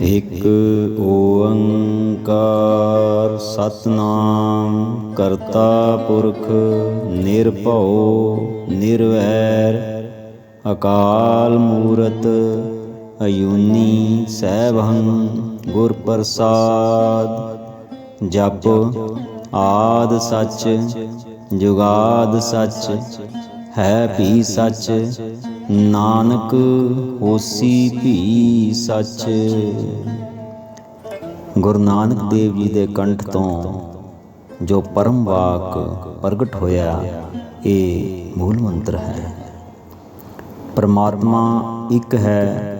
ਇਕ ਓੰਕਾਰ ਸਤਨਾਮ, ਕਰਤਾ ਪੁਰਖ, ਨਿਰਭਉ, ਨਿਰਵੈਰ, ਅਕਾਲ ਮੂਰਤ, ਅਯੂਨੀ ਸੈਭੰ, ਗੁਰ ਪ੍ਰਸਾਦ, ਜਪ ਆਦ ਸੱਚ, ਜੁਗਾਦ ਸੱਚ ਹੈ ਭੀ ਸੱਚ। ਨਾਨਕ ਹੋਸੀ ਭੀ ਸੱਚ। ਗੁਰੂ ਨਾਨਕ ਦੇਵ ਜੀ ਦੇ ਕੰਠ ਤੋਂ ਜੋ ਪਰਮ ਵਾਕ ਪ੍ਰਗਟ ਹੋਇਆ, ਇਹ ਮੂਲ ਮੰਤਰ ਹੈ। ਪਰਮਾਤਮਾ ਇੱਕ ਹੈ,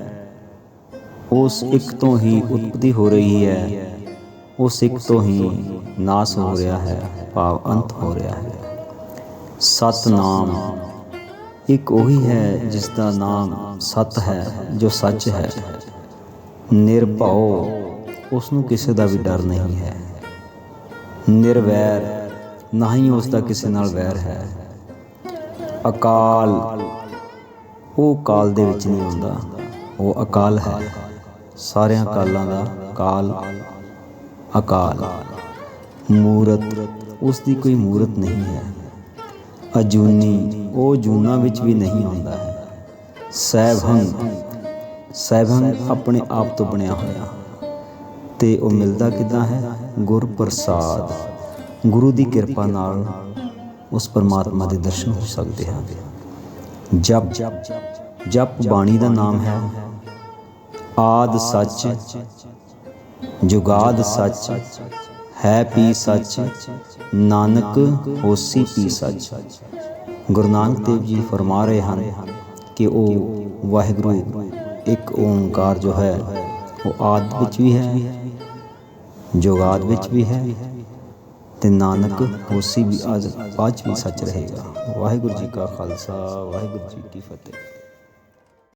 ਉਸ ਇੱਕ ਤੋਂ ਹੀ ਉਤਪਤੀ ਹੋ ਰਹੀ ਹੈ, ਉਸ ਇੱਕ ਤੋਂ ਹੀ ਨਾਸ ਹੋ ਰਿਹਾ ਹੈ, ਭਾਵ ਅੰਤ ਹੋ ਰਿਹਾ ਹੈ। ਸਤਨਾਮ। ਇੱਕ ਉਹੀ ਹੈ ਜਿਸ ਦਾ ਨਾਮ ਸਤ ਹੈ, ਜੋ ਸੱਚ ਹੈ। ਨਿਰਭਉ ਉਸ ਨੂੰ ਕਿਸੇ ਦਾ ਵੀ ਡਰ ਨਹੀਂ ਹੈ। ਨਿਰਵੈਰ, ਨਾ ਹੀ ਉਸ ਦਾ ਕਿਸੇ ਨਾਲ ਵੈਰ ਹੈ। ਅਕਾਲ, ਉਹ ਕਾਲ ਦੇ ਵਿੱਚ ਨਹੀਂ ਹੁੰਦਾ। ਉਹ ਅਕਾਲ ਹੈ। ਸਾਰਿਆਂ ਕਾਲਾਂ ਦਾ ਕਾਲ, ਅਕਾਲ। ਮੂਰਤ ਉਸ ਦੀ ਕੋਈ ਮੂਰਤ ਨਹੀਂ ਹੈ। ਅਜੂਨੀ, ਉਹ ਜੂਨਾ ਵਿੱਚ ਵੀ ਨਹੀਂ ਆਉਂਦਾ। ਹੈ ਸੈਭੰ ਸੈਭੰ ਆਪਣੇ ਆਪ ਤੋਂ ਬਣਿਆ ਹੋਇਆ। ਤੇ ਉਹ ਮਿਲਦਾ ਕਿਦਾਂ ਹੈ? ਗੁਰ ਪ੍ਰਸਾਦ ਗੁਰੂ ਦੀ ਕਿਰਪਾ ਨਾਲ ਉਸ ਪਰਮਾਤਮਾ ਦੇ ਦਰਸ਼ਨ ਹੋ ਸਕਦੇ ਹਨ। ਜਪ ਜਪ ਬਾਣੀ ਦਾ ਨਾਮ ਹੈ, ਆਦ ਸੱਚ, ਜੁਗਾਦ ਸੱਚ। ਹੈ ਪੀ ਸੱਚ, ਨਾਨਕ ਹੋਸੀ ਪੀ ਸੱਚ। ਗੁਰੂ ਨਾਨਕ ਦੇਵ ਜੀ ਫਰਮਾ ਰਹੇ ਹਨ ਕਿ ਉਹ ਵਾਹਿਗੁਰੂ ਇੱਕ ਓੰਕਾਰ ਜੋ ਹੈ, ਉਹ ਆਦ ਵਿੱਚ ਵੀ ਹੈ, ਜੁਗਾਦ ਵਿੱਚ ਵੀ ਹੈ ਤੇ ਨਾਨਕ ਹੋਸੀ ਵੀ ਅੱਜ ਬਾਅਦ ਵੀ ਸੱਚ ਰਹੇਗਾ। ਵਾਹਿਗੁਰੂ ਜੀ ਕਾ ਖਾਲਸਾ, ਵਾਹਿਗੁਰੂ ਜੀ ਕੀ ਫਤਿਹ।